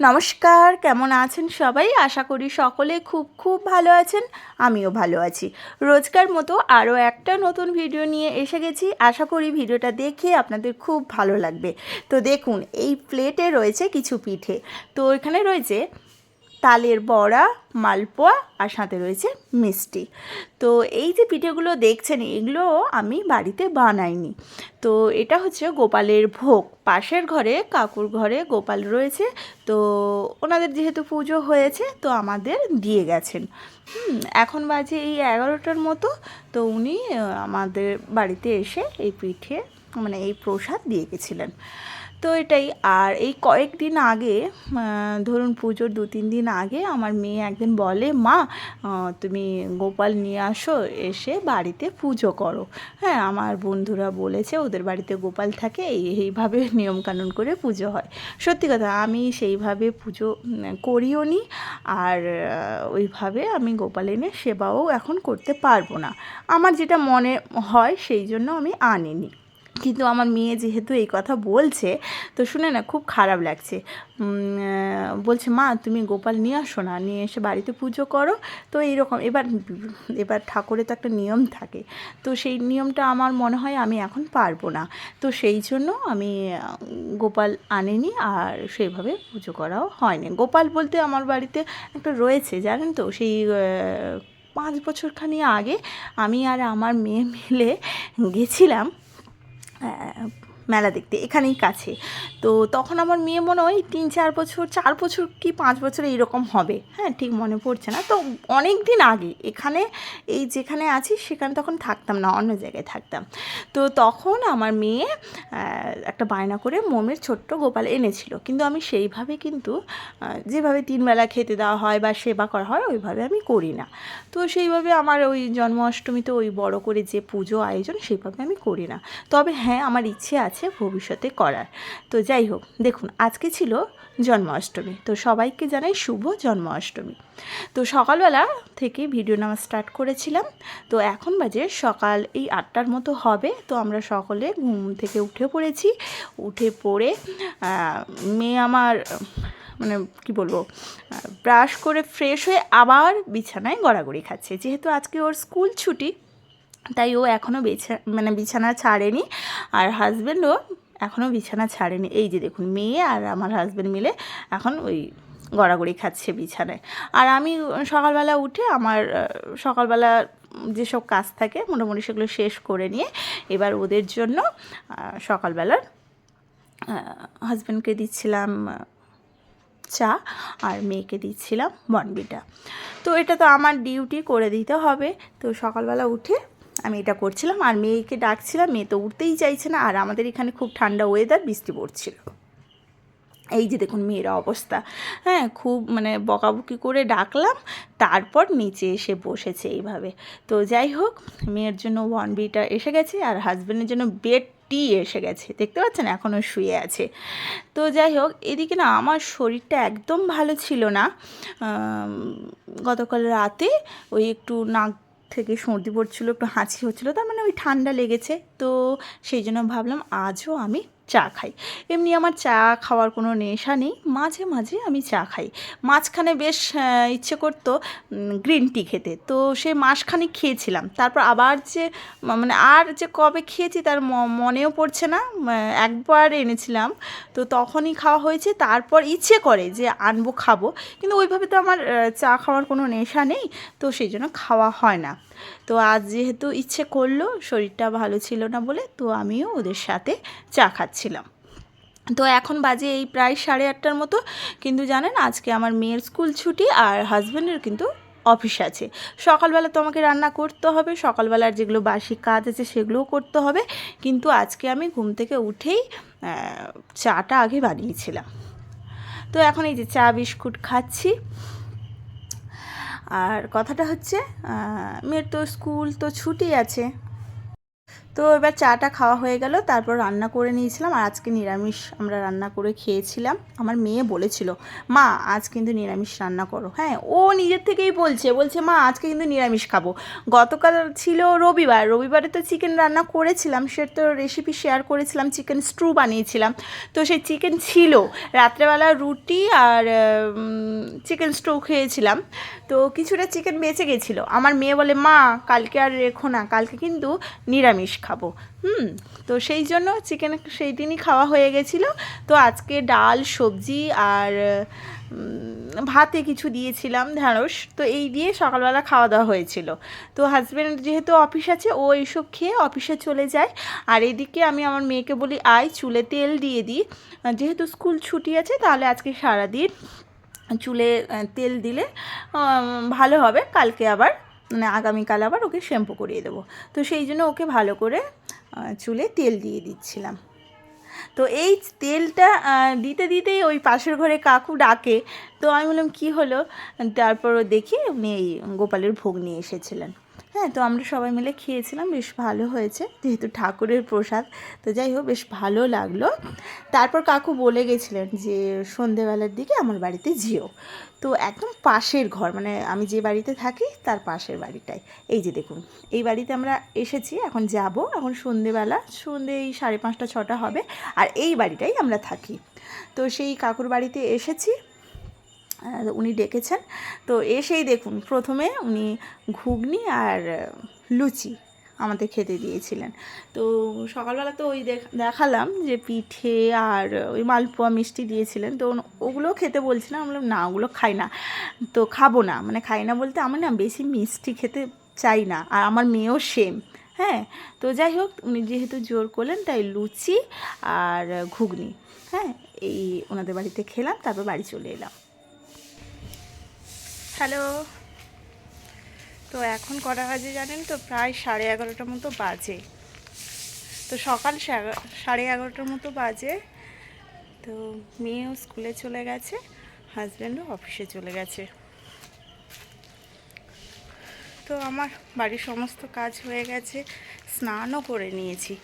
নমস্কার, কেমন আছেন সবাই? আশা করি সকলে খুব খুব ভালো আছেন, আমিও ভালো আছি। রোজকার মতো আরও একটা নতুন ভিডিও নিয়ে এসে গেছি। আশা করি ভিডিওটা দেখে আপনাদের খুব ভালো লাগবে। তো দেখুন, এই প্লেটে রয়েছে কিছু পিঠে। তো এখানে রয়েছে তালের বড়া, মালপোয়া আর সাথে রয়েছে মিষ্টি। তো এই যে পিঠেগুলো দেখছেন, এগুলো আমি বাড়িতে বানাইনি। তো এটা হচ্ছে গোপালের ভোগ। পাশের ঘরে, কাকুর ঘরে গোপাল রয়েছে। তো ওনাদের যেহেতু পুজো হয়েছে, তো আমাদের দিয়ে গেছেন। এখন বাজে এই এগারোটার মতো। তো উনি আমাদের বাড়িতে এসে এই পিঠে মানে এই প্রসাদ দিয়ে গেছিলেন। তো এটাই। আর এই কয়েকদিন আগে ধরুন পুজোর দু তিন দিন আগে আমার মেয়ে একদিন বলে, মা তুমি গোপাল নিয়ে আসো, এসে বাড়িতে পুজো করো। হ্যাঁ আমার বন্ধুরা বলেছে, ওদের বাড়িতে গোপাল থাকে, এই, এইভাবে নিয়মকানুন করে পুজো হয়। সত্যি কথা, আমি সেইভাবে পুজো করিও নি। আর ওইভাবে আমি গোপাল এনে সেবাও এখন করতে পারব না। আমার যেটা মনে হয়, সেই জন্য আমি আনিনি। কিন্তু আমার মেয়ে যেহেতু এই কথা বলছে, তো শুনে না খুব খারাপ লাগছে। বলছে, মা, তুমি গোপাল নিয়ে আসো না, নিয়ে এসে বাড়িতে পুজো করো। তো এইরকম, এবার এবার ঠাকুরের তো একটা নিয়ম থাকে। তো সেই নিয়মটা আমার মনে হয় আমি এখন পারব না। তো সেই জন্য আমি গোপাল আনিনি আর সেইভাবে পুজো করাও হয়নি। গোপাল বলতে আমার বাড়িতে একটা রয়েছে, জানেন তো? সেই পাঁচ বছরখানি আগে আমি আর আমার মেয়ে মিলে গেছিলাম 哎唉 মেলা দেখতে, এখানেই কাছে। তো তখন আমার মেয়ে মনে হয় তিন, চার বছর চার বছর কি পাঁচ বছর এইরকম হবে। হ্যাঁ ঠিক মনে পড়ছে না। তো অনেক দিন আগে এখানে, এই যেখানে আছি সেখানে তখন থাকতাম না, অন্য জায়গায় থাকতাম। তো তখন আমার মেয়ে একটা বায়না করে মোমের ছোট্ট গোপাল এনেছিল। কিন্তু আমি সেইভাবে কিন্তু যেভাবে তিনবেলা খেতে দেওয়া হয় বা সেবা করা হয়, ওইভাবে আমি করি না। তো সেইভাবে আমার ওই জন্মাষ্টমীতে ওই বড় করে যে পুজো আয়োজন, সেইভাবে আমি করি না। তবে হ্যাঁ আমার ইচ্ছে আছে ভবিষ্যতে করার। তো যাই হোক, দেখুন, আজকে ছিল জন্মাষ্টমী। তো সবাইকে জানাই শুভ জন্মাষ্টমী। তো সকালবেলা থেকে ভিডিও নেওয়া স্টার্ট করেছিলাম। তো এখন বাজে সকাল এই আটটার মতো হবে। তো আমরা সকলে ঘুম থেকে উঠে পড়েছি। উঠে পড়ে মেয়ে আমার মানে কি বলব ব্রাশ করে ফ্রেশ হয়ে আবার বিছানায় গড়াগড়ি খাচ্ছে। যেহেতু আজকে ওর স্কুল ছুটি তাই ও এখনও বিছা মানে বিছানা ছাড়েনি আর হাজব্যান্ডও এখনও বিছানা ছাড়েনি। এই যে দেখুন, মেয়ে আর আমার হাজব্যান্ড মিলে এখন ওই গড়াগড়ি খাচ্ছে বিছানায়। আর আমি সকালবেলা উঠে আমার সকালবেলা যেসব কাজ থাকে মোটামুটি সেগুলো শেষ করে নিয়ে এবার ওদের জন্য সকালবেলার হাজব্যান্ডকে দিচ্ছিলাম চা আর মেয়েকে দিচ্ছিলাম বনবিটা। তো এটা তো আমার ডিউটি করে দিতে হবে। তো সকালবেলা উঠে আমি এটা করছিলাম আর মেয়েকে ডাকছিলাম, মেয়ে তো উঠতেই চাইছে না, আর আমাদের এখানে খুব ঠান্ডা ওয়েদার বৃষ্টি পড়ছিল। এই যে দেখুন মেয়ের অবস্থা। হ্যাঁ খুব মানে বকাবকি করে ডাকলাম, তারপর নিচে এসে বসেছে এইভাবে। তো যাই হোক, মেয়ের জন্য ওয়ান বিটা এসে গেছে আর হাজব্যান্ডের জন্য বেড টি এসে গেছে। দেখতে পাচ্ছেন? এখনও শুয়ে আছে। তো যাই হোক, এদিকে না আমার শরীরটা একদম ভালো ছিল না। গতকাল রাতে ওই একটু নাক থেকে সর্দি পড়ছিলো, একটু হাঁচি হচ্ছিল, তার মানে ওই ঠান্ডা লেগেছে। তো সেই জন্য ভাবলাম, আজও আমি চা খাই। এমনি আমার চা খাওয়ার কোনো নেশা নেই, মাঝে মাঝে আমি চা খাই। মাঝখানে বেশ ইচ্ছে করতো গ্রিন টি খেতে। তো সে মাসখানেক খেয়েছিলাম। তারপর আবার যে মানে আর যে কবে খেয়েছি তার মনেও পড়ছে না। একবার এনেছিলাম। তো তখনই খাওয়া হয়েছে। তারপর ইচ্ছে করে যে আনব, খাব। কিন্তু ওইভাবে তো আমার চা খাওয়ার কোনো নেশা নেই। তো সেই জন্য খাওয়া হয় না। তো আজ যেহেতু ইচ্ছে করল, শরীরটা ভালো ছিল না বলে, তো আমিও ওদের সাথে চা খাচ্ছিলাম। তো এখন বাজে এই প্রায় সাড়ে আটটার মতো। কিন্তু জানেন, আজকে আমার মেয়ের স্কুল ছুটি আর হাজব্যান্ডের কিন্তু অফিস আছে। সকালবেলা তো আমাকে রান্না করতে হবে, সকালবেলার যেগুলো বাসি কাজ আছে সেগুলোও করতে হবে। কিন্তু আজকে আমি ঘুম থেকে উঠেই চাটা আগে বানিয়েছিলাম। তো এখন এই যে চা, বিস্কুট খাচ্ছি। আর কথাটা হচ্ছে মেয়ের তো স্কুল তো ছুটি আছে। তো এবার চাটা খাওয়া হয়ে গেল, তারপর রান্না করে নিয়েছিলাম আর আজকে নিরামিষ আমরা রান্না করে খেয়েছিলাম। আমার মেয়ে বলেছিল, মা, আজ কিন্তু নিরামিষ রান্না করো। হ্যাঁ ও নিজের থেকেই বলছে বলছে, মা, আজকে কিন্তু নিরামিষ খাব। গতকাল ছিল রবিবার, রবিবারে তো চিকেন রান্না করেছিলাম, সে তো রেসিপি শেয়ার করেছিলাম চিকেন স্ট্রু বানিয়েছিলাম। তো সেই চিকেন ছিল, রাত্রেবেলা রুটি আর চিকেন স্ট্রু খেয়েছিলাম। তো কিছুটা চিকেন বেঁচে গেছিল। আমার মেয়ে বলে, মা, কালকে আর রেখো না, কালকে কিন্তু নিরামিষ খাব। হুম, তো সেই জন্য চিকেন সেই দিনই খাওয়া হয়ে গেছিল। তো আজকে ডাল, সবজি আর ভাতে কিছু দিয়েছিলাম, ঢ্যাঁড়স। তো এই দিয়ে সকালবেলা খাওয়া দাওয়া হয়েছিল। তো হাজব্যান্ড যেহেতু অফিস আছে, ও এইসব খেয়ে অফিসে চলে যায়। আর এদিকে আমি আমার মেয়েকে বলি, আয়, চুলে তেল দিয়ে দিই যেহেতু স্কুল ছুটি আছে, তাহলে আজকে সারাদিন চুলে তেল দিলে ভালো হবে। কালকে আবার মানে আগামীকাল আবার ওকে শ্যাম্পু করিয়ে দেবো। তো সেই জন্য ওকে ভালো করে চুলে তেল দিয়ে দিচ্ছিলাম। তো এই তেলটা দিতে দিতেই ওই পাশের ঘরে কাকু ডাকে। তো আমি বললাম, কী হলো? তারপর দেখি উনি এই গোপালের ভোগ নিয়ে এসেছিলেন। হ্যাঁ তো আমরা সবাই মিলে খেয়েছিলাম, বেশ ভালো হয়েছে, যেহেতু ঠাকুরের প্রসাদ, তো যাই হোক, বেশ ভালো লাগল। তারপর কাকু বলে গেছিলেন যে, সন্ধেবেলার দিকে আমার বাড়িতে যেও। তো একদম পাশের ঘর মানে আমি যে বাড়িতে থাকি, তার পাশের বাড়িটাই এই যে দেখুন, এই বাড়িতে আমরা এসেছি, এখন যাব, এখন সন্ধেবেলা, সন্ধে এই সাড়ে পাঁচটা, ছটা হবে, আর এই বাড়িটাই আমরা থাকি। তো সেই কাকুর বাড়িতে এসেছি উনি ডেকেছেন। তো এসেই দেখুন, প্রথমে উনি ঘুগনি আর লুচি আমাদের খেতে দিয়েছিলেন। তো সকালবেলা তো ওই দেখ- দেখালাম যে পিঠে আর ওই মালপোয়া মিষ্টি দিয়েছিলেন। তো ওগুলো খেতে বলছিলাম বললাম, না, ওগুলো খাই না। তো খাব না মানে খাই না বলতে আমি না বেশি মিষ্টি খেতে চাই না, আর আমার মেয়েও সেম হ্যাঁ? তো যাই হোক, উনি যেহেতু জোর করলেন, তাই লুচি আর ঘুগনি হ্যাঁ? এই ওনাদের বাড়িতে খেলাম, তারপর বাড়ি চলে এলাম। হ্যালো। তো এখন কটা বাজে জানেন তো? প্রায় সাড়ে এগারোটার মতো বাজে। তো সকাল সাড়ে এগারোটার মতো বাজে। তো মেয়েও স্কুলে চলে গেছে, হাজব্যান্ডও অফিসে চলে গেছে। তো আমার বাড়ির সমস্ত কাজ হয়ে গেছে, স্নানও করে নিয়েছি।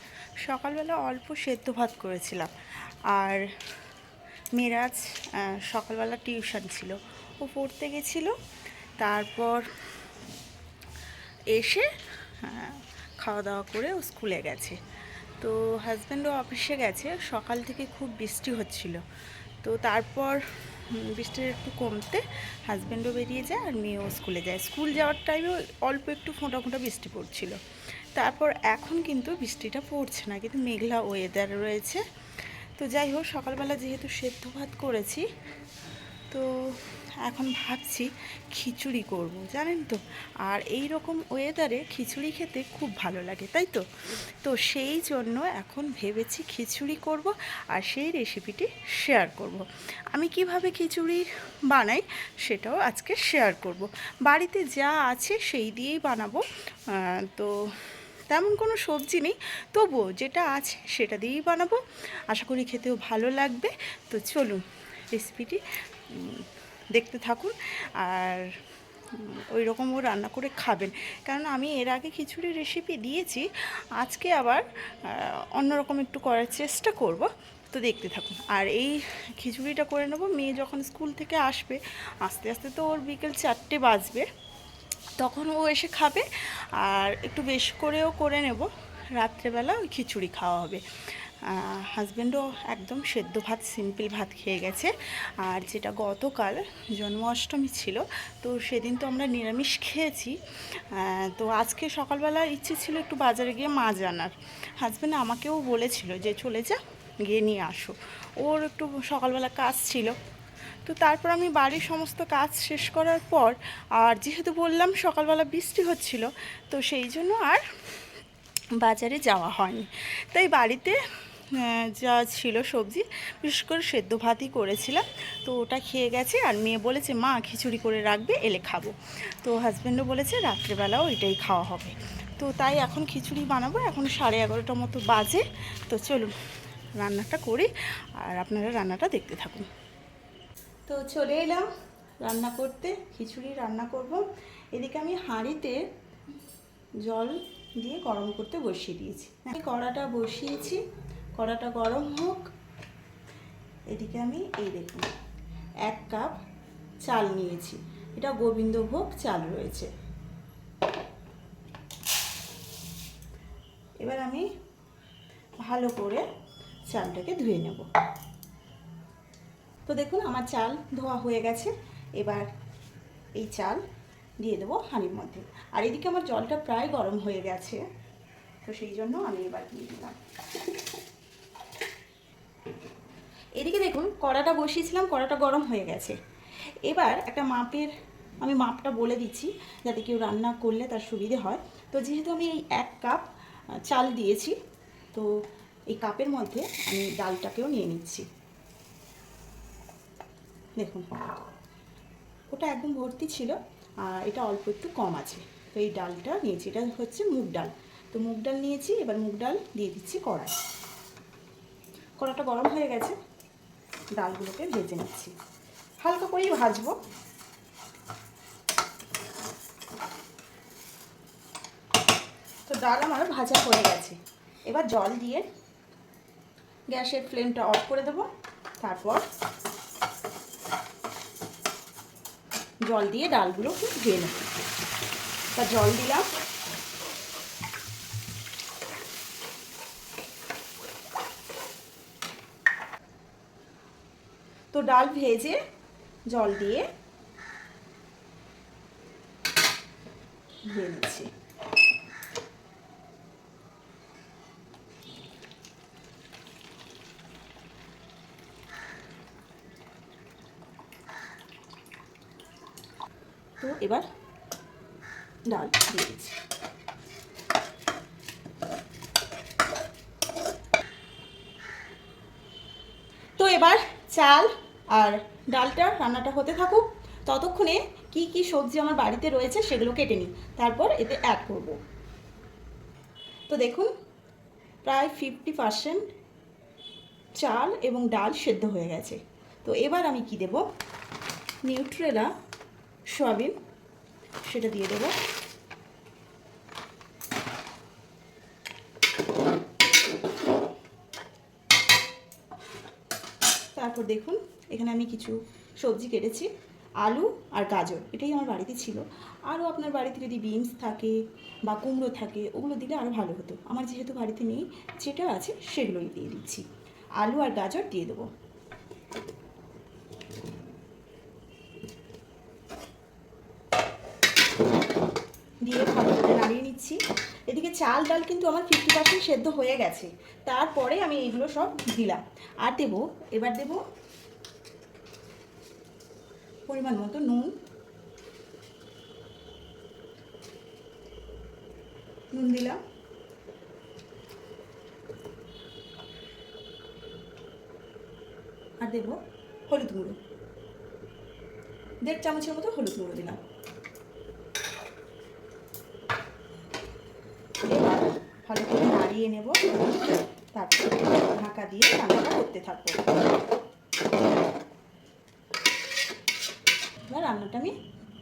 সকালবেলা অল্প সেদ্ধ ভাত করেছিলাম। আর মিরাজ সকালবেলা টিউশন ছিল। ও পড়তে গেছিল। তারপর এসে আহ, খাওয়া দাওয়া করে ও স্কুলে গেছে। তো হাজব্যান্ডও অফিসে গেছে সকাল থেকে খুব বৃষ্টি হচ্ছিল। তো তারপর বৃষ্টির একটু কমতে হাজব্যান্ডও বেরিয়ে যায় আর মেয়েও স্কুলে যায়। স্কুল যাওয়ার টাইমে অল্প একটু ফোঁটা ফোঁটা বৃষ্টি পড়ছিল। তারপর এখন কিন্তু বৃষ্টিটা পড়ছে না কিন্তু মেঘলা ওয়েদার রয়েছে। তো যাই হোক সকালবেলা যেহেতু সেদ্ধ ভাত করেছি তো এখন ভাবছি খিচুড়ি করব, জানেন তো? আর এই রকম ওয়েদারে খিচুড়ি খেতে খুব ভালো লাগে, তাই তো? তো সেই জন্য এখন ভেবেছি খিচুড়ি করব আর সেই রেসিপিটি শেয়ার করব। আমি কীভাবে খিচুড়ি বানাই সেটাও আজকে শেয়ার করব। বাড়িতে যা আছে সেই দিয়েই বানাবো। তো তেমন কোনো সবজি নেই, তবুও যেটা আছে সেটা দিয়েই বানাবো। আশা করি খেতেও ভালো লাগবে। তো চলুন রেসিপিটি দেখতে থাকুন আর ওই রকমও রান্না করে খাবেন। কারণ আমি এর আগে খিচুড়ি রেসিপি দিয়েছি, আজকে আবার অন্যরকম একটু করার চেষ্টা করব। তো দেখতে থাকুন। আর এই খিচুড়িটা করে নেব, মেয়ে যখন স্কুল থেকে আসবে, আস্তে আস্তে তো ওর বিকেল চারটে বাজবে, তখন ও এসে খাবে। আর একটু বেশি করেও করে নেব, রাত্রেবেলা ওই খিচুড়ি খাওয়া হবে। হাজব্যান্ডও একদম সেদ্ধ ভাত সিম্পল ভাত খেয়ে গেছে। আর যেটা গতকাল জন্মাষ্টমী ছিল, তো সেদিন তো আমরা নিরামিষ খেয়েছি। তো আজকে সকালবেলা ইচ্ছে ছিল একটু বাজারে গিয়ে মাছ আনার। হাজব্যান্ড আমাকেও বলেছিল যে, চলে যা, গিয়ে নিয়ে আসো। ওর একটু সকালবেলা কাজ ছিল। তো তারপর আমি বাড়ির সমস্ত কাজ শেষ করার পর, আর যেহেতু বললাম সকালবেলা বৃষ্টি হচ্ছিল, তো সেই জন্য আর বাজারে যাওয়া হয়নি। তাই বাড়িতে যা ছিল সবজি, বিশেষ করে সেদ্ধ ভাতই করেছিলাম। তো ওটা খেয়ে গেছে আর মেয়ে বলেছে, মা, খিচুড়ি করে রাখবে, এলে খাব। তো হাজব্যান্ডও বলেছে, রাত্রেবেলাও এটাই খাওয়া হবে। তো তাই এখন খিচুড়ি বানাবো, এখন সাড়ে এগারোটার মতো বাজে। তো চলুন, রান্নাটা করি আর আপনারা রান্নাটা দেখতে থাকুন। তো চলে এলাম রান্না করতে, খিচুড়ি রান্না করব। এদিকে আমি হাঁড়িতে জল দিয়ে গরম করতে বসিয়ে দিয়েছি। কড়াটা বসিয়েছি। কড়াটা গরম হোক। এদিকে আমি এই দেখুন, এক কাপ চাল নিয়েছি। এটা গোবিন্দভোগ চাল রয়েছে। এবার আমি ভালো করে চালটাকে ধুয়ে নেব। তো দেখুন, আমার চাল ধোয়া হয়ে গেছে। এবার এই চাল দিয়ে দেবো হাঁড়ির মধ্যে। আর এদিকে আমার জলটা প্রায় গরম হয়ে গেছে। তো সেই জন্য আমি এবার দিয়ে দিলাম। এদিকে দেখুন, কড়াটা বসিয়েছিলাম, কড়াটা গরম হয়ে গেছে। এবার একটা মাপের, আমি মাপটা বলে দিচ্ছি, যাতে কেউ রান্না করলে তার সুবিধে হয়। তো যেহেতু আমি এই এক কাপ চাল দিয়েছি, তো এই কাপের মধ্যে আমি ডালটাকেও নিয়ে নিচ্ছি। দেখুন, ওটা একদম ভর্তি ছিল, আর এটা অল্প একটু কম আছে। তো এই ডালটা নিয়েছি, এটা হচ্ছে মুগ ডাল। তো মুগ ডাল নিয়েছি, এবার মুগ ডাল দিয়ে দিচ্ছি কড়াই। কড়াটা গরম হয়ে গেছে ডালগুলোকে ভেজে নিচ্ছি। হালকা করেই ভাজবো। তো ডাল আমার ভাজা হয়ে গেছে। এবার জল দিয়ে গ্যাসের ফ্লেমটা অফ করে দেবো। তারপর জল দিয়ে ডালগুলো ধুয়ে নেব। তা জল দিলাম। ডাল ভেজে জল দিয়ে ধুয়ে নিচ্ছি। তো এবার ডাল দিয়ে দিচ্ছি। তো এবার চাল আর ডালটা রান্নাটা হতে থাকুক, ততক্ষণে কি কি সবজি আমার বাড়িতে রয়েছে সেগুলো কেটে নিই। তারপর এতে অ্যাড করব। তো দেখুন, প্রায় ফিফটি পারসেন্ট চাল এবং ডাল সেদ্ধ হয়ে গেছে। তো এবার আমি কি দেব? নিউট্রেলা সয়াবিন, সেটা দিয়ে দেবো তারপর দেখুন, এখানে আমি কিছু সবজি কেটেছি, আলু আর গাজর, এটাই আমার বাড়িতে ছিল। আরও আপনার বাড়িতে যদি বিনস থাকে বা কুমড়ো থাকে, ওগুলো দিলে আরও ভালো হতো। আমার যেহেতু বাড়িতে নেই, যেটা আছে সেগুলোই দিয়ে দিচ্ছি। আলু আর গাজর দিয়ে দেবো। দিয়ে ভালো করে নাড়িয়ে নিচ্ছি। এদিকে চাল ডাল কিন্তু আমার ফিফটি পার্সেন্ট সেদ্ধ হয়ে গেছে। তারপরে আমি এইগুলো সব দিলাম। আর দেবো, এবার দেবো পরিমাণ মতো নুন। নুন দিলাম। আর দেবো হলুদ গুঁড়ো। দেড় চামচের মতো হলুদ গুঁড়ো দিলাম এবার ভালো করে নাড়িয়ে নেব। তারপর ঢাকা দিয়ে রান্নাটা করতে থাকব। এবার রান্নাটা আমি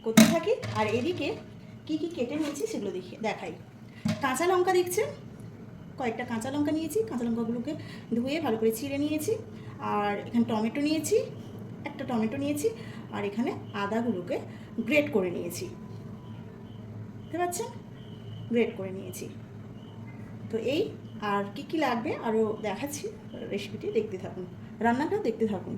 করতে থাকি। আর এদিকে কি কি কেটে নিয়েছি সেগুলো দেখি দেখাই। কাঁচা লঙ্কা দেখছেন? কয়েকটা কাঁচা লঙ্কা নিয়েছি। কাঁচা লঙ্কাগুলোকে ধুয়ে ভালো করে ছিঁড়ে নিয়েছি। আর এখানে টমেটো নিয়েছি। একটা টমেটো নিয়েছি। আর এখানে আদাগুলোকে গ্রেট করে নিয়েছি। বুঝতে পারছেন গ্রেট করে নিয়েছি। তো এই আর কি কি লাগবে আরও দেখাচ্ছি রেসিপিটি দেখতে থাকুন। রান্নাটা দেখতে থাকুন।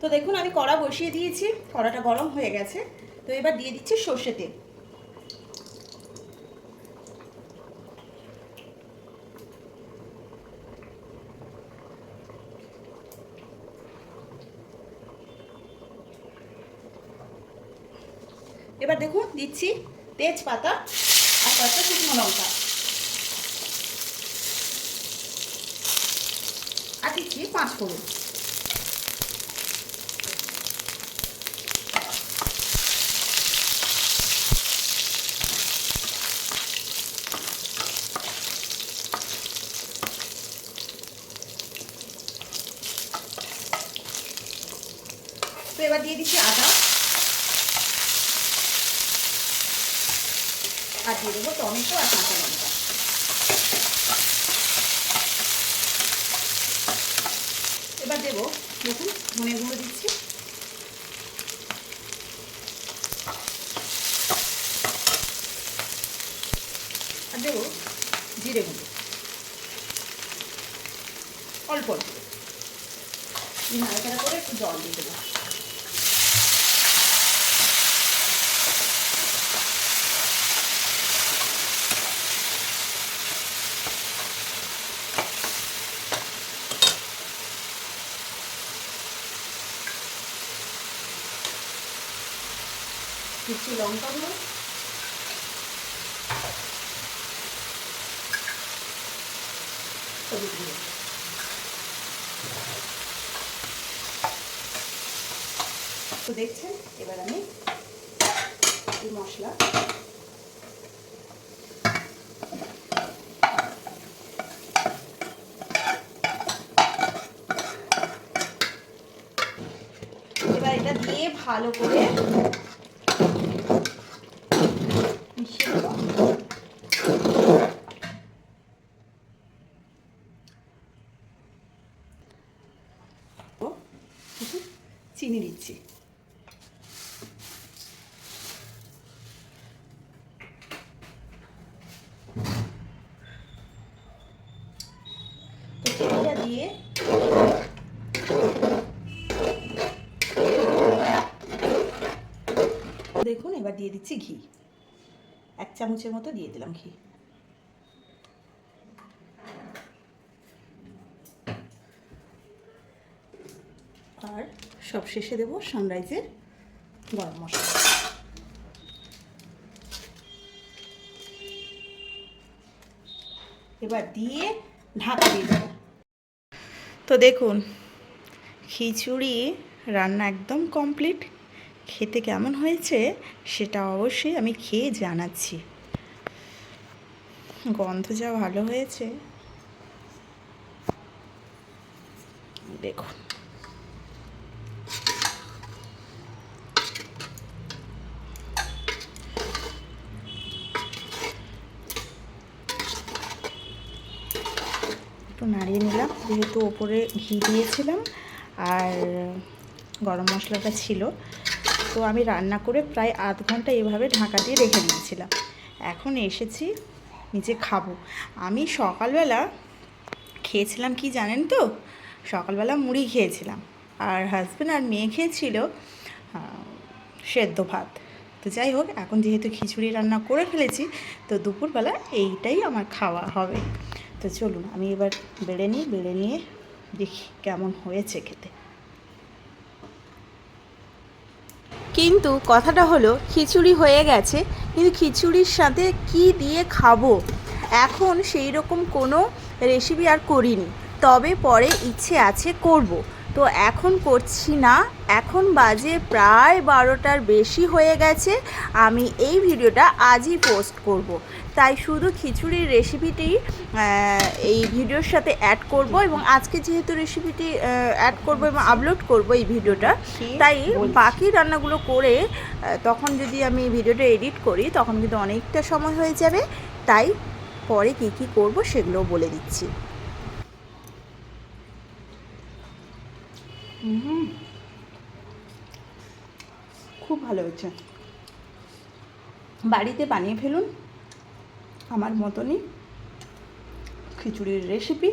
তো দেখুন, আমি কড়া বসিয়ে দিয়েছি, কড়াটা গরম হয়ে গেছে। তো এবার দিয়ে দিচ্ছি সর্ষে তেল। এবার দেখুন, দিচ্ছি তেজপাতা আর কয়েকটা শুকনো লঙ্কা। আর দিচ্ছি পাঁচ ফোড়ন। এবার দিয়ে দিচ্ছি আদা। আর দিয়ে দেবো টমেটো আর কাঁচা লঙ্কা এবার দেবো দেখুন ধনে গুঁড়ো দিচ্ছি আর দেবো জিরে গুঁড়ো অল্প অল্প এই নাড়াচাড়া করে একটু জল দিয়ে দেবো কিছু লঙ্কা গুঁড়ো। হলুদ গুঁড়ো। তো দেখছেন, এবার আমি এই মশলা এবার এটা দিয়ে ভালো করে মিশিয়ে দেবো ও, দেখুন, চিনি দিচ্ছি তো চিনিটা দিয়ে দেখুন এবার দিয়ে দিচ্ছি ঘি। এক চামচের মতো দিয়ে দিলাম ঘি। আর সব শেষে দেবো সানরাইজের গরম মশলা। এবার দিয়ে ঢাকা দিয়ে দেবো। তো দেখুন, খিচুড়ি রান্না একদম কমপ্লিট খেতে কেমন হয়েছে সেটা অবশ্যই আমি খেয়ে জানাচ্ছি। গন্ধ যা ভালো হয়েছে। দেখুন। একটু নাড়িয়ে নিলাম, যেহেতু ওপরে ঘি দিয়েছিলাম আর গরম মশলাটা ছিল। তো আমি রান্না করে প্রায় আধ ঘণ্টা এভাবে ঢাকা দিয়ে রেখে দিয়েছিলাম। এখন এসেছি, নিজে খাব। আমি সকালবেলা খেয়েছিলাম কি জানেন তো? সকালবেলা মুড়ি খেয়েছিলাম। আর হাজব্যান্ড আর মেয়ে খেয়েছিল সেদ্ধ ভাত। তো যাই হোক, এখন যেহেতু খিচুড়ি রান্না করে ফেলেছি, তো দুপুরবেলা এইটাই আমার খাওয়া হবে। তো চলুন, আমি এবার বেড়ে নিই, বেড়ে নিয়ে দেখি কেমন হয়েছে খেতে। কিন্তু কথাটা হলো, খিচুড়ি হয়ে গেছে, কিন্তু খিচুড়ির সাথে কি দিয়ে খাব? এখন সেই রকম কোনো রেসিপি আর করিনি। তবে পরে ইচ্ছে আছে করব। তো এখন করছি না। এখন বাজে প্রায় বারোটার বেশি হয়ে গেছে। আমি এই ভিডিওটা আজই পোস্ট করব। তাই শুধু খিচুড়ির রেসিপিটি এই ভিডিওর সাথে অ্যাড করব এবং আজকে যেহেতু রেসিপিটি অ্যাড করব এবং আপলোড করব এই ভিডিওটা তাই বাকি রান্নাগুলো করে তখন যদি আমি ভিডিওটা এডিট করি তখন কিন্তু অনেকটা সময় হয়ে যাবে। তাই পরে কী কী করব সেগুলোও বলে দিচ্ছি। খুব ভালো হয়েছে। বাড়িতে বানিয়ে ফেলুন। আমার মতনই খিচুড়ির রেসিপি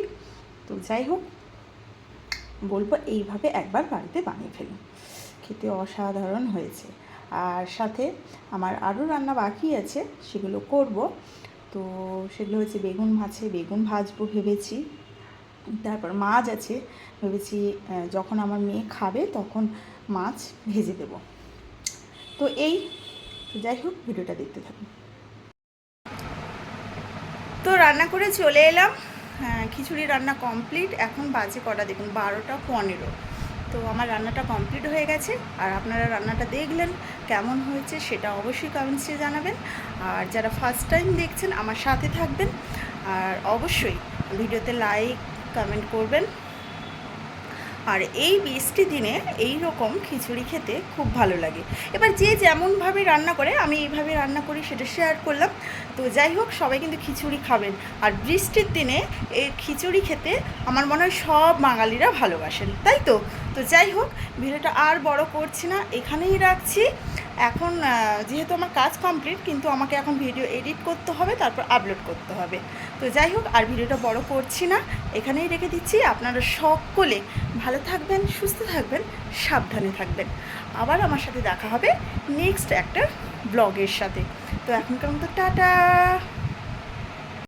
তো যাই হোক, বলব এইভাবে একবার বাড়িতে বানিয়ে ফেলুন। খেতে অসাধারণ হয়েছে। আর সাথে আমার আরও রান্না বাকি আছে, সেগুলো করব। তো সেগুলো হচ্ছে বেগুন মাছে বেগুন ভাজবো ভেবেছি। তারপর মাছ আছে, ভেবেছি যখন আমার মেয়ে খাবে তখন মাছ ভেজে দেব। তো এই যাই হোক, ভিডিওটা দেখতে থাকুন। তো রান্না করে চলে এলাম। হ্যাঁ, খিচুড়ি রান্না কমপ্লিট এখন বাজে কটা? দেখুন বারোটা পনেরো। তো আমার রান্নাটা কমপ্লিট হয়ে গেছে। আর আপনারা রান্নাটা দেখলেন কেমন হয়েছে সেটা অবশ্যই কমেন্টসে জানাবেন। আর যারা ফার্স্ট টাইম দেখছেন আমার সাথে থাকবেন। আর অবশ্যই ভিডিওতে লাইক কমেন্ট করবেন। আর এই বৃষ্টি দিনে এই রকম খিচুড়ি খেতে খুব ভালো লাগে। এবার যে যেমনভাবে রান্না করে, আমি এইভাবে রান্না করি সেটা শেয়ার করলাম। তো যাই হোক, সবাই কিন্তু খিচুড়ি খাবেন। আর বৃষ্টির দিনে এই খিচুড়ি খেতে আমার মনে হয় সব বাঙালিরা ভালোবাসেন, তাই তো? তো যাই হোক, ভিডিওটা আর বড় করছি না, এখানেই রাখছি। এখন যেহেতু আমার কাজ কমপ্লিট কিন্তু আমাকে এখন ভিডিও এডিট করতে হবে, তারপর আপলোড করতে হবে। তো যাই হোক, আর ভিডিওটা বড় করছি না, এখানেই রেখে দিচ্ছি। আপনারা সকলে ভালো থাকবেন, সুস্থ থাকবেন, সাবধানে থাকবেন। আবার আমার সাথে দেখা হবে নেক্সট একটা ব্লগের সাথে। তো এখনকার মতো টাটা!